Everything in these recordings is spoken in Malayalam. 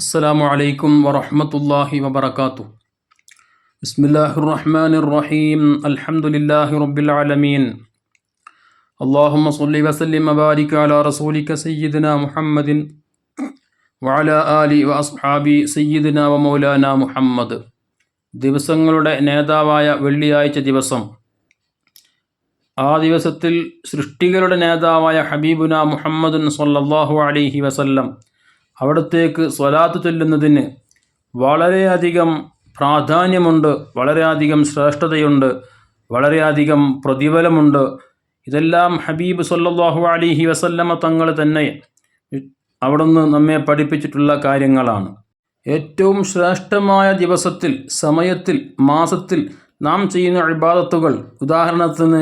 السلام عليكم ورحمة الله وبركاته بسم الله الرحمن الرحيم الحمد لله رب العالمين اللهم صل وسلم وبارك على رسولك سيدنا محمد وعلى آله وأصحابه سيدنا ومولانا محمد ദിവസങ്ങളുടെ നേതാവായ വെള്ളിയാഴ്ച ദിവസം ആ ദിവസത്തിൽ സൃഷ്ടികളുടെ നേതാവായ ഹബീബുന മുഹമ്മദുൻ സല്ലല്ലാഹു അലൈഹി വസല്ലം അവിടത്തേക്ക് സ്വലാത്ത് ചൊല്ലുന്നതിന് വളരെയധികം പ്രാധാന്യമുണ്ട് വളരെയധികം ശ്രേഷ്ഠതയുണ്ട് വളരെയധികം പ്രതിഫലമുണ്ട്. ഇതെല്ലാം ഹബീബ് സല്ലാഹു അലിഹി വസല്ലമ തങ്ങൾ തന്നെ അവിടുന്ന് നമ്മെ പഠിപ്പിച്ചിട്ടുള്ള കാര്യങ്ങളാണ്. ഏറ്റവും ശ്രേഷ്ഠമായ ദിവസത്തിൽ സമയത്തിൽ മാസത്തിൽ നാം ചെയ്യുന്ന അഴിബാദത്തുകൾ ഉദാഹരണത്തിന്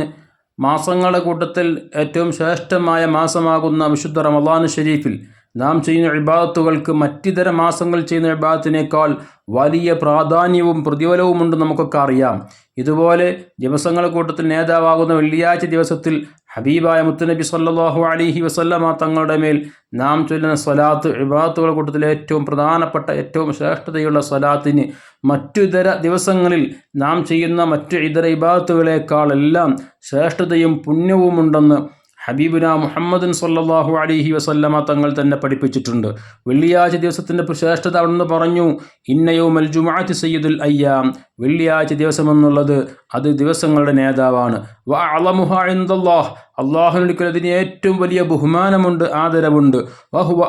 മാസങ്ങളുടെ കൂട്ടത്തിൽ ഏറ്റവും ശ്രേഷ്ഠമായ മാസമാകുന്ന വിശുദ്ധ റമദാൻ ഷരീഫിൽ നാം ചെയ്യുന്ന ഇബാദത്തുകൾക്ക് മറ്റിതര മാസങ്ങൾ ചെയ്യുന്ന ഇബാദത്തിനേക്കാൾ വലിയ പ്രാധാന്യവും പ്രതിഫലവുമുണ്ട് നമുക്കൊക്കെ അറിയാം. ഇതുപോലെ ദിവസങ്ങളുടെ കൂട്ടത്തിൽ നേതാവാകുന്ന വെള്ളിയാഴ്ച ദിവസത്തിൽ ഹബീബായ മുത്തുനബി സല്ലാഹു അലിഹി വസല്ലമ തങ്ങളുടെ മേൽ നാം ചൊല്ലുന്ന സ്വലാത്ത് വിഭാഗത്തുകൾ കൂട്ടത്തിലെ ഏറ്റവും പ്രധാനപ്പെട്ട ഏറ്റവും ശ്രേഷ്ഠതയുള്ള സ്വലാത്തിന് മറ്റു ഇതര ദിവസങ്ങളിൽ നാം ചെയ്യുന്ന മറ്റു ഇതര ഇബാത്തുകളെക്കാളെല്ലാം ശ്രേഷ്ഠതയും പുണ്യവുമുണ്ടെന്ന് ഹബീബുന മുഹമ്മദ് സല്ലാഹു അലിഹി വസല്ലമ തങ്ങൾ തന്നെ പഠിപ്പിച്ചിട്ടുണ്ട്. വെള്ളിയാഴ്ച ദിവസത്തിന്റെ ശ്രേഷ്ഠത അവിടുന്ന് പറഞ്ഞു ഇന്നയോ മൽജുമാഅത്ത് സയ്യിദുൽ അയ്യാം. വെള്ളിയാഴ്ച ദിവസമെന്നുള്ളത് അത് ദിവസങ്ങളുടെ നേതാവാണ്. വ അതിന് ഏറ്റവും വലിയ ബഹുമാനമുണ്ട് ആദരവുണ്ട്. വഹുവ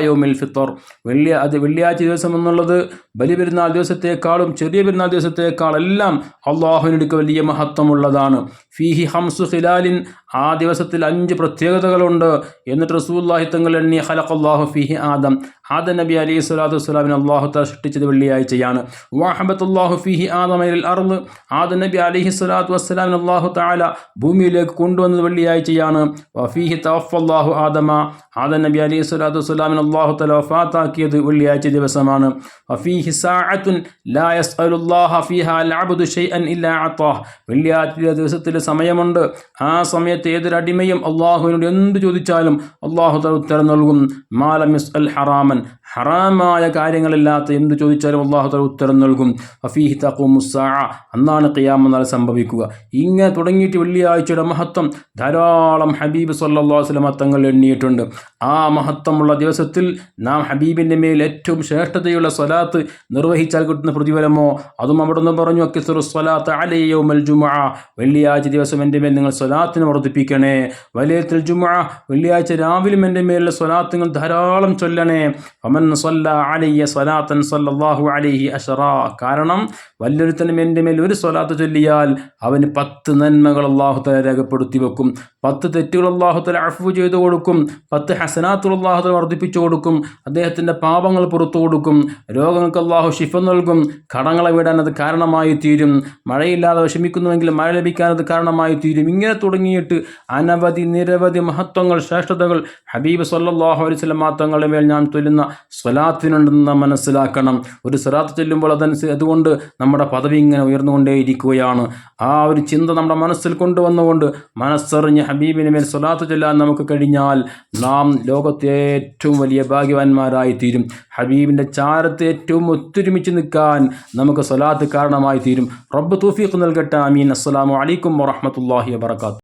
യൗമിൽ ഫിത്തർ. വെള്ളി അത് വെള്ളിയാഴ്ച ദിവസം എന്നുള്ളത് ബലിപെരുന്നാൾ ദിവസത്തേക്കാളും ചെറിയ പെരുന്നാൾ ദിവസത്തേക്കാളെല്ലാം അള്ളാഹുവിനടുക്ക് വലിയ മഹത്വമുള്ളതാണ്. ഫീഹി ഹംസു ഖിലാലിൻ ആ ദിവസത്തിൽ അഞ്ച് പ്രത്യേകതകളുണ്ട് എന്നിട്ട് റസൂല്ലാഹി തങ്ങൾ എണ്ണി ഹലഖല്ലാഹു ഫിഹി ആദം. ആദം നബി അലൈഹി സ്വലാത്തു വസ്സലാമിന് അള്ളാഹു താ സൃഷ്ടിച്ചത് വെള്ളിയാഴ്ചയാണ്. വാഹബത്തുല്ലാഹു ഫിഹി ആദം അലിൽ ആദ ആദം നബി അലൈഹി സ്വലാത്തു വസ്സലാമിന് അള്ളാഹു താല ഭൂമിയിലേക്ക് കൊണ്ടുവന്നത് വെള്ളിയാഴ്ചയാണ്. വഫീഹി തവഫല്ലാഹു ആദമ. ആദം നബി അലൈഹി സ്വലാത്തു വസ്സലാമിന് അള്ളാഹു തല വഫാത്താക്കിയത് വെള്ളിയാഴ്ച ദിവസമാണ്. വഫീഹി സാഅത്തുൻ ലാ യസ്അലുല്ലാഹ അൽ അബ്ദു ഷൈഅൻ ഇല്ലാ അത്താഹ്. വെള്ളിയാഴ്ച ദിവസത്തിൽ സമയമുണ്ട്. ആ സമയത്ത് സമയത്ത് ഏതൊരടിമയും അള്ളാഹുവിനോട് എന്ത് ചോദിച്ചാലും അള്ളാഹു ഉത്തരം നൽകും. മാലമിസ് അൽ ഹറാമൻ. ഹറാമായ കാര്യങ്ങളില്ലാത്ത എന്ത് ചോദിച്ചാലും അള്ളാഹു തല ഉത്തരം നൽകും. ഫഫീഹി തഖുമുസാ അന്നാണ് ഖിയാമെന്നാൽ സംഭവിക്കുക. ഇങ്ങനെ തുടങ്ങിയിട്ട് വെള്ളിയാഴ്ചയുടെ മഹത്വം ധാരാളം ഹബീബ് സല്ലാ വസ്ലമ തങ്ങൾ എണ്ണിയിട്ടുണ്ട്. ആ മഹത്വമുള്ള ദിവസത്തിൽ നാം ഹബീബിന്റെ മേൽ ഏറ്റവും ശ്രേഷ്ഠതയുള്ള സ്വലാത്ത് നിർവഹിച്ചാൽ കിട്ടുന്ന പ്രതിഫലമോ? അതും അവിടെ നിന്ന് പറഞ്ഞു അക്കിസുറു സ്വലാത്ത് അലയ്യൗമൽ ജുമാ വെള്ളിയാഴ്ച ദിവസം എന്റെ മേൽ നിങ്ങൾ സ്വലാത്തിന് വർദ്ധിപ്പിക്കണേ വലയത്തിൽ ജുമാ വെള്ളിയാഴ്ച രാവിലും എന്റെ മേലുള്ള സ്വലാത്തുകൾ ധാരാളം ചൊല്ലണേ. അമൻ സല്ല അലയ്യ സ്വലാത്തൻ സല്ലാഹു അലൈഹി അഷറ കാരണം വല്ലൊരുത്തനും എന്റെ മേൽ ഒരു സ്വലാത്ത് ചൊല്ലിയാൽ അവന് പത്ത് നന്മകൾ അള്ളാഹുത്തല രേഖപ്പെടുത്തി വെക്കും. പത്ത് തെറ്റുകൾ അള്ളാഹുത്തല അഫു ചെയ്തു കൊടുക്കും. പത്ത് ഹസനാത്തുൽ അള്ളാഹുത്തല വർദ്ധിപ്പിച്ചു കൊടുക്കും. അദ്ദേഹത്തിന്റെ പാപങ്ങൾ പുറത്തു കൊടുക്കും. രോഗങ്ങൾക്ക് അള്ളാഹു ഷിഫ നൽകും. കടങ്ങളെ വിടാൻ അത് കാരണമായി തീരും. മഴയില്ലാതെ വിഷമിക്കുന്നുവെങ്കിൽ മഴ ലഭിക്കാൻ അത് കാരണമായി തീരും. ഇങ്ങനെ തുടങ്ങിയിട്ട് അനവധി നിരവധി മഹത്വങ്ങൾ ശ്രേഷ്ഠതകൾ ഹബീബ് സല്ലാഹു അലൈവല്ലം തങ്ങളുടെ മേൽ ഞാൻ ചൊല്ലുന്ന സ്വലാത്തിനുണ്ടെന്ന് മനസ്സിലാക്കണം. ഒരു സ്വലാത്ത് ചൊല്ലുമ്പോൾ അതനുസരിച്ച് അതുകൊണ്ട് നമ്മുടെ പദവി ഇങ്ങനെ ഉയർന്നുകൊണ്ടേയിരിക്കുകയാണ്. ആ ഒരു ചിന്ത നമ്മുടെ മനസ്സിൽ കൊണ്ടുവന്നുകൊണ്ട് മനസ്സറിഞ്ഞ് ഹബീബിന് മേൽ സ്വലാത്ത് ചൊല്ലാൻ നമുക്ക് കഴിഞ്ഞാൽ നാം ലോകത്തെ ഏറ്റവും വലിയ ഭാഗ്യവാന്മാരായി തീരും ഹബീബിന്റെ ചാരത്തെ ഏറ്റവും ഒത്തൊരുമിച്ച് നിൽക്കാൻ നമുക്ക് സ്വലാത്ത് കാരണമായി തീരും റബ്ബ് തൂഫീഖ് നൽകട്ടെ. അമീൻ അസ്സലാമു അലൈക്കും വറഹമത്തല്ലാഹി വാത്തു